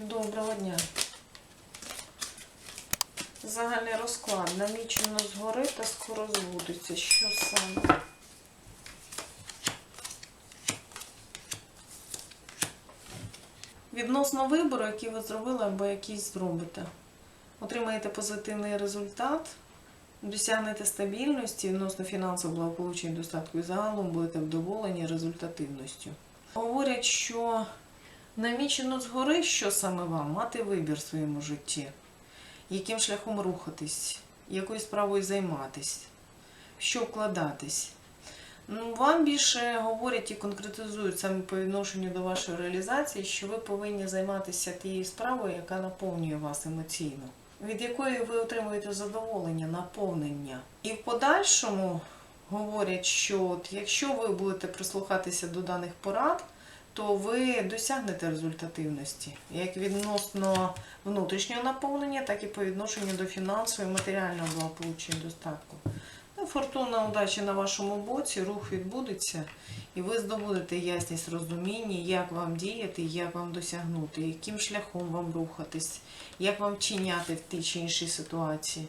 Доброго дня. Загальний розклад. Намічено згори та скоро збудеться. Що саме? Відносно вибору, який ви зробили або якийсь зробите. Отримаєте позитивний результат, досягнете стабільності відносно фінансового благополуччя і достатку і загалом будете вдоволені результативністю. Говорять, що намічено згори, що саме вам, мати вибір в своєму житті, яким шляхом рухатись, якою справою займатись, що вкладатись. Ну, вам більше говорять і конкретизують саме по відношенню до вашої реалізації, що ви повинні займатися тією справою, яка наповнює вас емоційно, від якої ви отримуєте задоволення, наповнення. І в подальшому говорять, що от якщо ви будете прислухатися до даних порад, то ви досягнете результативності як відносно внутрішнього наповнення, так і по відношенню до фінансового і матеріального благополуччя і достатку. Ну, Фортуна удачі на вашому боці, рух відбудеться, і ви здобудете ясність розуміння, як вам діяти, як вам досягнути, яким шляхом вам рухатись, як вам вчиняти в тій чи іншій ситуації.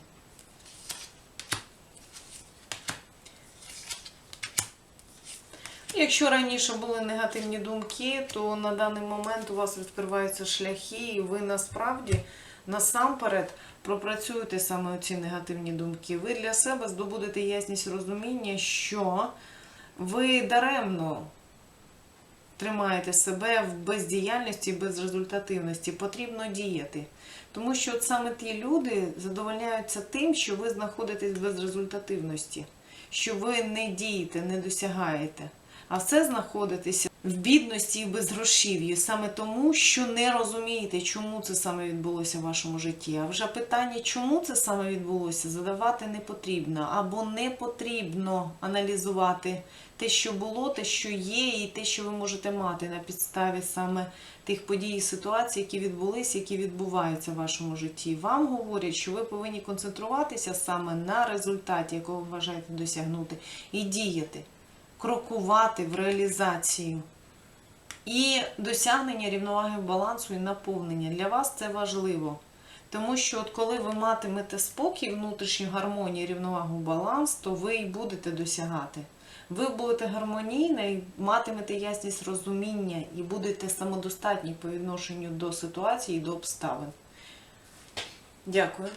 Якщо раніше були негативні думки, то на даний момент у вас відкриваються шляхи, і ви насправді насамперед пропрацюєте саме ці негативні думки. Ви для себе здобудете ясність розуміння, що ви даремно тримаєте себе в бездіяльності, безрезультативності. Потрібно діяти. Тому що от саме ті люди задовольняються тим, що ви знаходитесь в безрезультативності, що ви не дієте, не досягаєте. А все знаходитеся в бідності і безгрошів'ї, саме тому, що не розумієте, чому це саме відбулося в вашому житті. А вже питання, чому це саме відбулося, задавати не потрібно, або не потрібно аналізувати те, що було, те, що є, і те, що ви можете мати на підставі саме тих подій і ситуацій, які відбулися, які відбуваються в вашому житті. Вам говорять, що ви повинні концентруватися саме на результаті, якого ви вважаєте досягнути, і діяти крокувати в реалізацію. І досягнення рівноваги балансу і наповнення. Для вас це важливо. Тому що от коли ви матимете спокій, внутрішню гармонію, рівновагу, баланс, то ви і будете досягати. Ви будете гармонійна і матимете ясність розуміння і будете самодостатні по відношенню до ситуації і до обставин. Дякую.